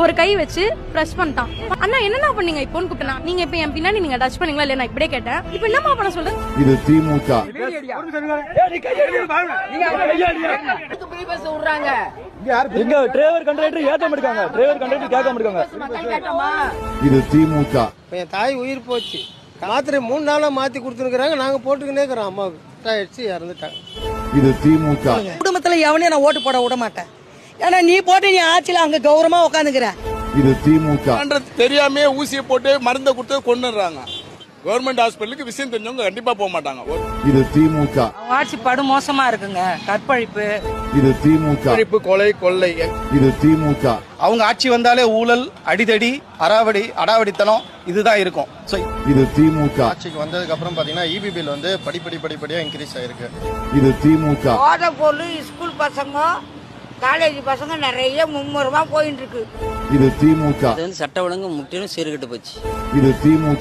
ஒரு கை வச்சு பிரஸ் பண்ணிட்டான். அண்ணா என்னண்ணா பண்ணீங்க? இப்போன்னு கூப்பிட்டா நீங்க இப்ப என் பின்னாடி நீங்க டச் பண்ணீங்களா இல்ல நான் இப்படியே கேட்டேன். இப்ப என்னமா பண்ண சொல்றேன் இது திமுக. எங்க டிரைவர் கண்டக்டர் ஏத்த மாட்டாங்க டிரைவர் கண்டக்டர் கேட்க மாட்டாங்க இது திமுக. என் தாய் உயிர் போச்சு. மாத்திரை மூணு நாளா மாத்தி கொடுத்துருக்குறாங்க. நாங்க போட்டுக்கினே இருக்கிறோம். அம்மாவுக்கு இறந்துட்டாங்க. இது திமுக. குடும்பத்துல எவனையும் நான் ஓட்டு போட விட மாட்டேன். ஏன்னா நீ போட்டு நீ ஆட்சியில அங்க கௌரவமா உட்காந்துக்கிற இது திமுக. தெரியாம ஊசியை போட்டு மருந்தை கொடுத்து கொண்டுறாங்க கவர்மெண்ட் ஹாஸ்பிட்டலுக்கு விஷயம் தெரிஞ்சவங்க கண்டிப்பா போக மாட்டாங்க. இது திமுக. ஆட்சி படு மோசமா இருக்குங்க. கற்பழிப்பு. இது திமுக. அழிப்பு கொலை கொள்ளை. இது திமுக. அவங்க ஆட்சி வந்தாலே ஊழல் அடிதடி அறாவடி அடாவடித்தனம் இதுதான் இருக்கும். ஸோ இது திமுக. ஆட்சிக்கு வந்ததுக்கு அப்புறம் பாத்தீங்கன்னா இபி பில் வந்து படிப்படி படிப்படியா இன்க்ரீஸ் ஆயிருக்கு. இது திமுக. பொருள் ஸ்கூல் பசங்க காலேஜ் பசங்க நிறைய மும்முரமா போயிட்டு இருக்கு இது திமுக சட்ட ஒழுங்கு முற்றிலும் சீர்கெட்டு போச்சு. இது திமுக.